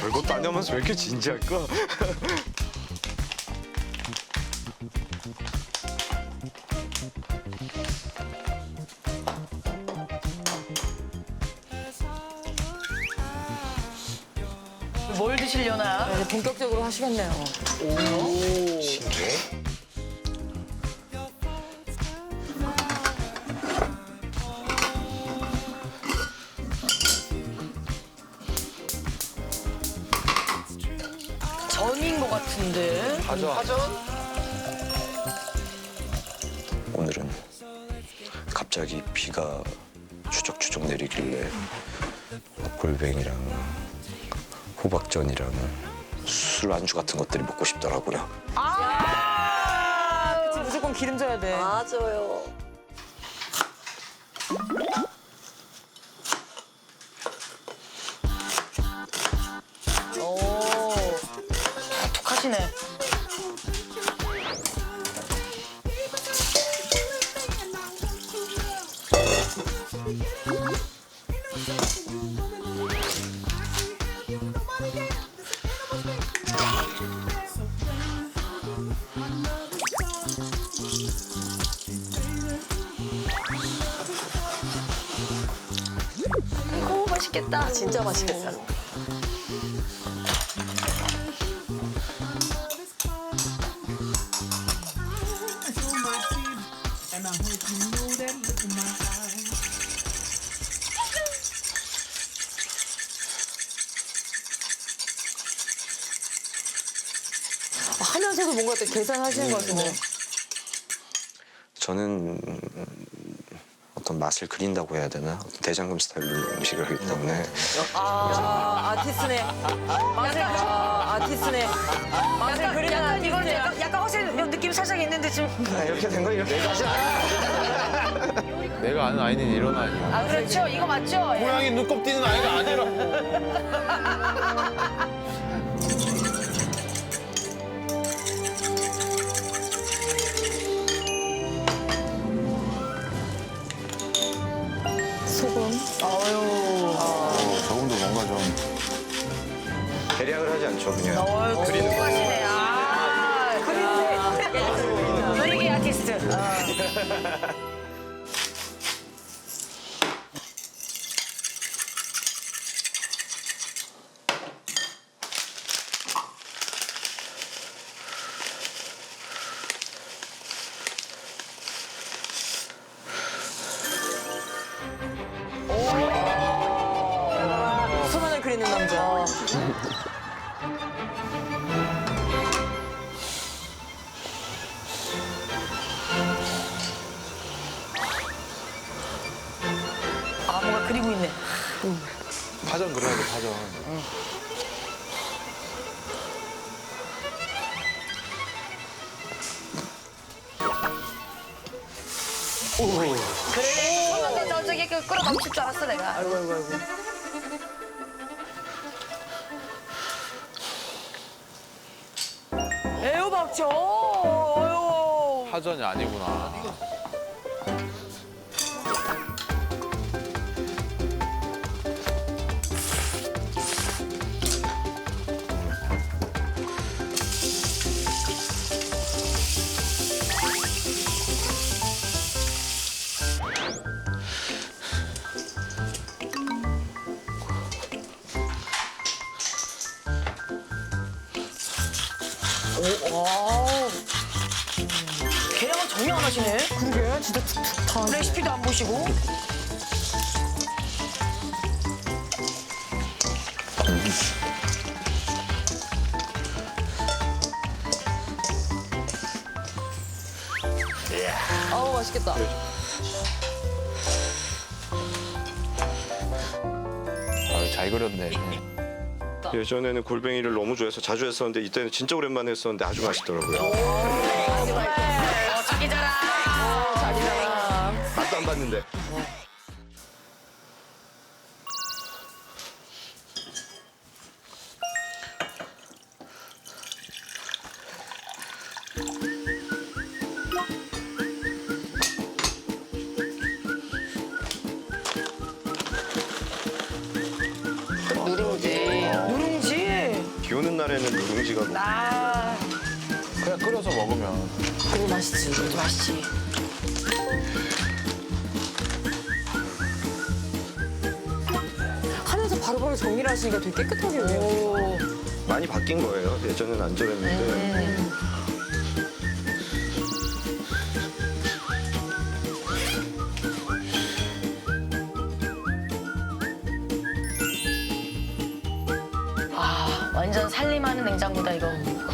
별것도 아니면서 왜 이렇게 진지할까? 뭘 드시려나? 이제 본격적으로 하시겠네요. 전인 같은데. 오늘은 갑자기 비가 추적추적 내리길래 골뱅이랑 호박전이랑 술 안주 같은 것들이 먹고 싶더라고요. 아, 그치, 무조건 기름져야 돼. 맞아요. 맛있겠다. 진짜 맛있겠다. 하면서도 뭔가 또 계산하시는 것 같은데. 저는 어떤 맛을 그린다고 해야 되나? 어떤 대장금 스타일로 음식을 하기 때문에 아, 아티스트네. 맛을, 아, 아티스트네. 맛을 그리는 약간 이건 아티스트야. 약간, 약간 확실히 느낌 살짝 있는데 지금. 이렇게 된 거 이렇게 다시 내가 아는 아이는 이런 아이야. 아 그렇죠. 이거 맞죠? 예. 고양이 눈곱 띄는 아이가 아니라고. 소금. 저분도 뭔가 좀 대략을 하지 않죠 그냥 그리는 거. 하시네. 아, 그리는 그리기 아티스트. 그리는 남자. 아 뭔가 그리고 있네. 파전 그려야 돼 파전. 그래. 저쪽에 그 끌어 넘칠 줄 알았어 내가. 아이고, 아이고, 아이고. 어휴. 파전이 아니구나. 계량은 전혀 안 하시네. 그게 진짜 툭툭 타. 레시피도 안 보시고. 아우, 맛있겠다. 아유 잘 그렸네. 예전에는 골뱅이를 너무 좋아해서 자주 했었는데 이때는 진짜 오랜만에 했었는데 아주 맛있더라고요. 어, 자기 자랑. 맛도 안 봤는데 날에는 누룽지가 뭐 아, 그냥 끓여서 먹으면. 그게 맛있지. 맛있지. 하면서 바로바로 정리를 하시니까 되게 깨끗하게 해요. 많이 바뀐 거예요. 예전에는 안 저랬는데.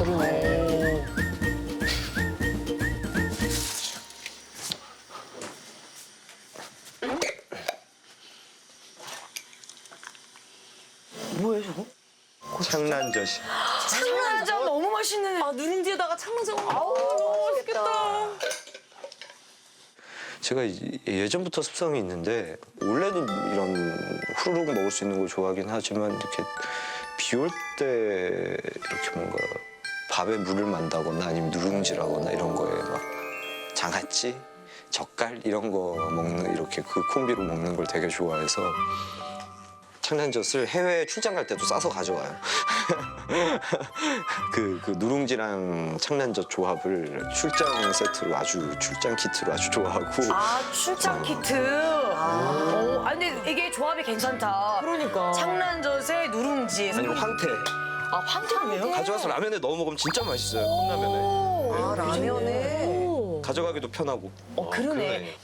이거. 그러네. 뭐예요, 저거? 창란젓이. 창란장 너무 맛있는. 아, 누룽지에다가 창문장. 아우, 너무 맛있겠다. 제가 이- 예전부터 습성이 있는데 원래도 이런 후루룩 먹을 수 있는 걸 좋아하긴 하지만 이렇게 비 올 때 이렇게 뭔가 밥에 물을 만다거나 아니면 누룽지라거나 이런 거에 막 장아찌, 젓갈 이런 거 먹는 이렇게 그 콤비로 먹는 걸 되게 좋아해서 창란젓을 해외 출장 갈 때도 싸서 가져와요. 그, 그 누룽지랑 창란젓 조합을 출장 세트로 아주 출장 키트로 아주 좋아하고 아, 출장 키트. 아. 아, 근데 이게 조합이 괜찮다. 그러니까. 창란젓에 누룽지. 아니면 황태 아, 황태는 왜요? 가져와서 라면에 넣어 먹으면 진짜 맛있어요 컵라면에 아, 라면에. 오. 가져가기도 편하고 어, 그러네.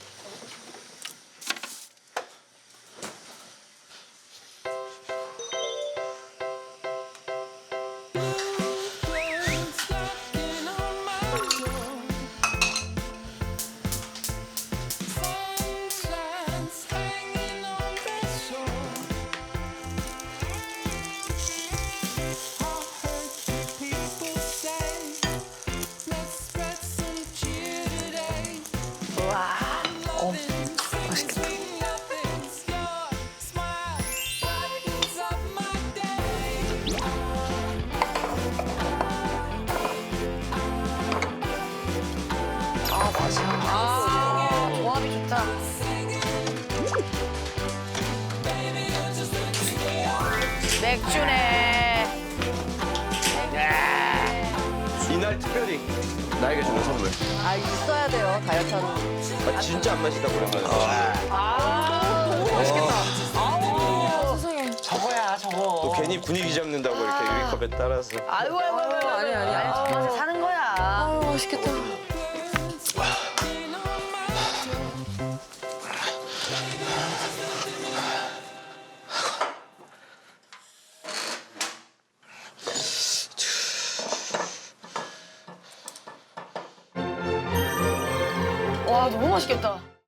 어, 맛있겠다. 아, 맛있어. 아, 조합이 좋다. 맥주네. 이날 특별히 나에게 주는 선물 아 있어야 돼요 다이어트 하는. 아, 진짜 안 마시다 그랬어요 아, 너무 맛있겠다. 아우. 세상에. 저거야, 저거. 또 괜히 분위기 잡는다고 이렇게 유리컵에 따라서 아이고, 아이고, 아이고. 아이고. 아니, 아니, 아니. 저 맛에 사는 거야. 아유, 맛있겠다. 맛있겠다.